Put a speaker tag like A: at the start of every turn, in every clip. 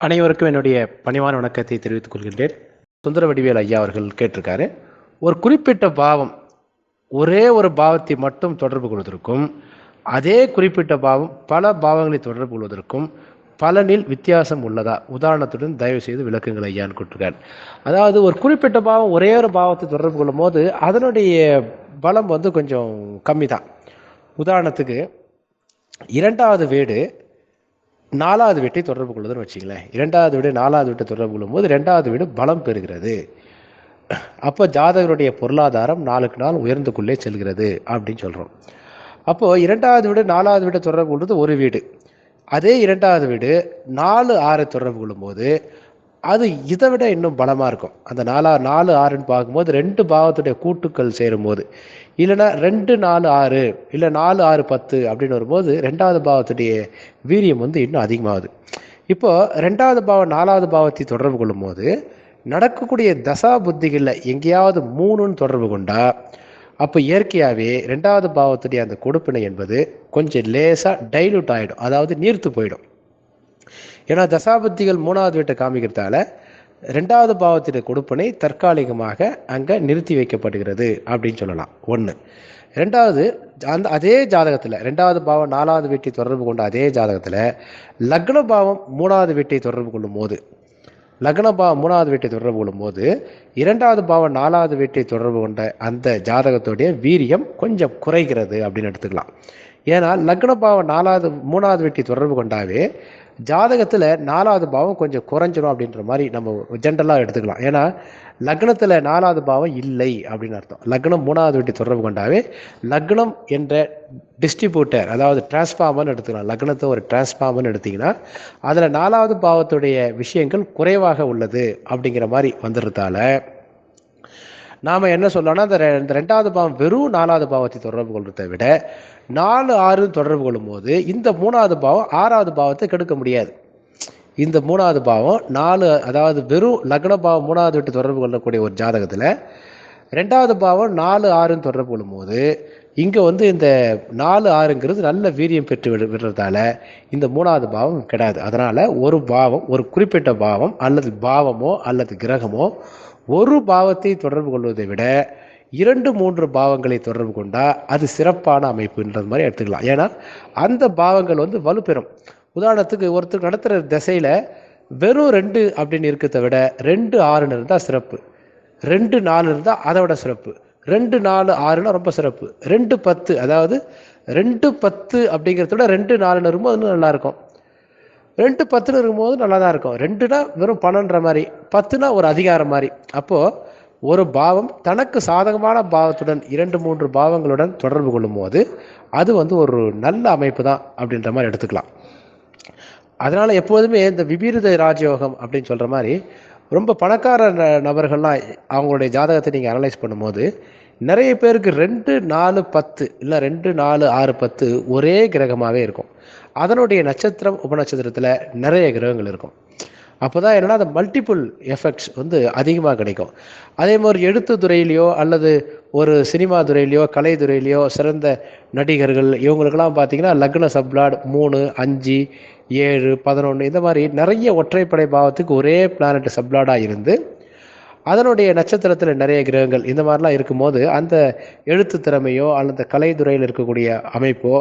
A: அனைவருக்கும் என்னுடைய பணிவான வணக்கத்தை தெரிவித்துக் கொள்கின்றேன். சுந்தர வடிவேல் ஐயா அவர்கள் கேட்டிருக்காரு ஒரு குறிப்பிட்ட பாவம் ஒரே ஒரு பாவத்தை மட்டும் தொடர்பு கொள்வதற்கும் அதே குறிப்பிட்ட பாவம் பல பாவங்களை தொடர்பு கொள்வதற்கும் பலனில் வித்தியாசம் உள்ளதா? உதாரணத்துடன் தயவு செய்து விளக்குங்கள் ஐயான்னு கொடுத்துருக்காரு அதாவது ஒரு குறிப்பிட்ட பாவம் ஒரே ஒரு பாவத்தை தொடர்பு கொள்ளும் போது அதனுடைய பலம் வந்து கொஞ்சம் கம்மி தான் உதாரணத்துக்கு இரண்டாவது வீடு நாலாவது வீட்டை தொடர்பு கொள்வதுன்னு வச்சுங்களேன் இரண்டாவது வீடு நாலாவது வீட்டை தொடர்பு கொள்ளும்போது ரெண்டாவது வீடு பலம் பெறுகிறது. அப்போ ஜாதகருடைய பொருளாதாரம் நாளுக்கு நாள் உயர்ந்துக்குள்ளே செல்கிறது அப்படின்னு சொல்கிறோம் அப்போது இரண்டாவது வீடு நாலாவது வீட்டை தொடர்பு கொள்வது ஒரு வீடு. அதே இரண்டாவது வீடு நாலு ஆறு தொடர்பு கொள்ளும்போது அது இதை விட இன்னும் பலமாக இருக்கும். அந்த நாலா நாலு ஆறுன்னு பார்க்கும்போது ரெண்டு பாவத்துடைய கூட்டுக்கள் சேரும்போது. இல்லைன்னா ரெண்டு நாலு ஆறு இல்லை நாலு ஆறு பத்து அப்படின்னு வரும்போது ரெண்டாவது பாவத்துடைய வீரியம் வந்து இன்னும் அதிகமாகுது. இப்போ ரெண்டாவது பாவம் நாலாவது பாவத்தை தொடர்பு கொள்ளும்போது நடக்கக்கூடிய தசா புத்திகளில் எங்கேயாவது மூணுன்னு தொடர்பு கொண்டா அப்போ இயற்கையாகவே ரெண்டாவது பாவத்துடைய அந்த கொடுப்பினை என்பது கொஞ்சம் லேசாக டைலூட் ஆகிடும் அதாவது நீர்த்து போயிடும். ஏன்னா தசாபத்திகள் மூணாவது வீட்டை காமிக்கிறதால ரெண்டாவது பாவத்தின் கொடுப்பனை தற்காலிகமாக அங்கே நிறுத்தி வைக்கப்படுகிறது அப்படின்னு சொல்லலாம். ஒன்று ரெண்டாவது அந்த அதே ஜாதகத்தில் ரெண்டாவது பாவம் நாலாவது வீட்டை தொடர்பு கொண்ட அதே ஜாதகத்தில் லக்ன பாவம் மூணாவது வீட்டை தொடர்பு கொள்ளும் போது லக்ன பாவம் மூணாவது வீட்டை தொடர்பு கொள்ளும் போது இரண்டாவது பாவம் நாலாவது வீட்டை தொடர்பு கொண்ட அந்த ஜாதகத்துடைய வீரியம் கொஞ்சம் குறைகிறது அப்படின்னு எடுத்துக்கலாம். ஏன்னா லக்ன பாவம் நாலாவது மூணாவது வீட்டை தொடர்பு கொண்டாவே ஜாதகத்தில் நாலாவது பாவம் கொஞ்சம் குறைஞ்சிடும் அப்படின்ற மாதிரி நம்ம ஜென்ரலாக எடுத்துக்கலாம். ஏன்னா லக்னத்தில் நாலாவது பாவம் இல்லை அப்படின்னு அர்த்தம். லக்னம் மூணாவது வீட்டை தொடர்பு கொண்டாவே லக்னம் என்ற டிஸ்ட்ரிபியூட்டர் அதாவது டிரான்ஸ்ஃபார்மர்னு எடுத்துக்கலாம். லக்னத்தை ஒரு டிரான்ஸ்ஃபார்மர்னு எடுத்திங்கன்னா அதில் நாலாவது பாவத்துடைய விஷயங்கள் குறைவாக உள்ளது அப்படிங்கிற மாதிரி வந்துடுறதால நாம் என்ன சொல்லலாம்னா இந்த ரெ- இந்த ரெண்டாவது பாவம் வெறும் நாலாவது பாவத்தை தொடர்பு கொள்றதை விட நாலு ஆறு தொடர்பு கொள்ளும்போது இந்த மூணாவது பாவம் ஆறாவது பாவத்தை கெடுக்க முடியாது. இந்த மூணாவது பாவம் நாலு அதாவது வெறும் லக்ன பாவம் மூணாவது விட்டு தொடர்பு கொள்ளக்கூடிய ஒரு ஜாதகத்தில் ரெண்டாவது பாவம் நாலு ஆறுன்னு தொடர்பு கொள்ளும்போது இங்கே வந்து இந்த நாலு ஆறுங்கிறது நல்ல வீரியம் பெற்று விடு விடுறதால இந்த மூணாவது பாவம் கிடையாது அதனால் ஒரு பாவம் ஒரு குறிப்பிட்ட பாவம் அல்லது பாவமோ அல்லது கிரகமோ ஒரு பாவத்தை தொடர்பு கொள்வதை விட இரண்டு மூன்று பாவங்களை தொடர்பு கொண்டால் அது சிறப்பான அமைப்புன்றது மாதிரி எடுத்துக்கலாம். ஏன்னா அந்த பாவங்கள் வந்து வலுப்பெறும். உதாரணத்துக்கு ஒருத்தர் நடத்துகிற திசையில் வெறும் ரெண்டு அப்படின்னு இருக்கிறத விட ரெண்டு ஆறுன்னு இருந்தால் சிறப்பு. ரெண்டு நாலு இருந்தால் அதை விட சிறப்பு. ரெண்டு நாலு ஆறுனா ரொம்ப சிறப்பு. ரெண்டு பத்து அதாவது ரெண்டு பத்து அப்படிங்கிறத விட ரெண்டு நாலுன்னு இருக்கும்போது இன்னும் நல்லா இருக்கும் ரெண்டு பத்துன்னு இருக்கும்போது நல்லா தான் இருக்கும். ரெண்டுனா வெறும் பன்னெண்டுற மாதிரி பத்துனா ஒரு அதிகாரம் மாதிரி. அப்போது ஒரு பாவம் தனக்கு சாதகமான பாவத்துடன் இரண்டு மூன்று பாவங்களுடன் தொடர்பு கொள்ளும்போது அது வந்து ஒரு நல்ல அமைப்பு தான் அப்படின்ற மாதிரி எடுத்துக்கலாம். அதனால் எப்போதுமே இந்த விபீரித ராஜயோகம் அப்படின்னு சொல்கிற மாதிரி ரொம்ப பணக்கார ந- நபர்கள்லாம் அவங்களுடைய ஜாதகத்தை நீங்கள் அனலைஸ் பண்ணும்போது நிறைய பேருக்கு ரெண்டு நாலு பத்து இல்லை ரெண்டு நாலு ஆறு பத்து ஒரே கிரகமாகவே இருக்கும். அதனுடைய நட்சத்திரம் உபநட்சத்திரத்தில் நிறைய கிரகங்கள் இருக்கும். அப்போ தான் என்னன்னா அந்த மல்டிப்புள் எஃபெக்ட்ஸ் வந்து அதிகமாக கிடைக்கும். அதே மாதிரி எழுத்து துறையிலையோ அல்லது ஒரு சினிமா துறையிலையோ கலை துறையிலையோ சிறந்த நடிகர்கள் இவங்களுக்கெல்லாம் பார்த்தீங்கன்னா லக்ன சப்ளாட் மூணு அஞ்சு ஏழு பதினொன்று இந்த மாதிரி நிறைய ஒற்றைப்படை பாவத்துக்கு ஒரே பிளானட் சப்ளாடாக இருந்து அதனுடைய நட்சத்திரத்தில் நிறைய கிரகங்கள் இந்த மாதிரிலாம் இருக்கும்போது அந்த எழுத்து திறமையோ அல்லது கலைத்துறையில் இருக்கக்கூடிய அமைப்போ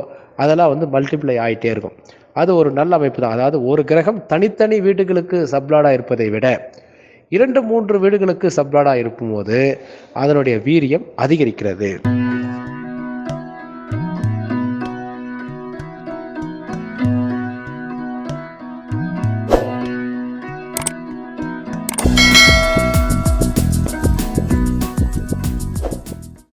A: அதெல்லாம் வந்து மல்டிப்ளை ஆகிட்டே இருக்கும். அது ஒரு நல்ல அமைப்பு தான். அதாவது ஒரு கிரகம் தனித்தனி வீடுகளுக்கு சப்ளாடாக இருப்பதை விட இரண்டு மூன்று வீடுகளுக்கு சப்ளாடாக இருக்கும்போது அதனுடைய வீரியம் அதிகரிக்கிறது.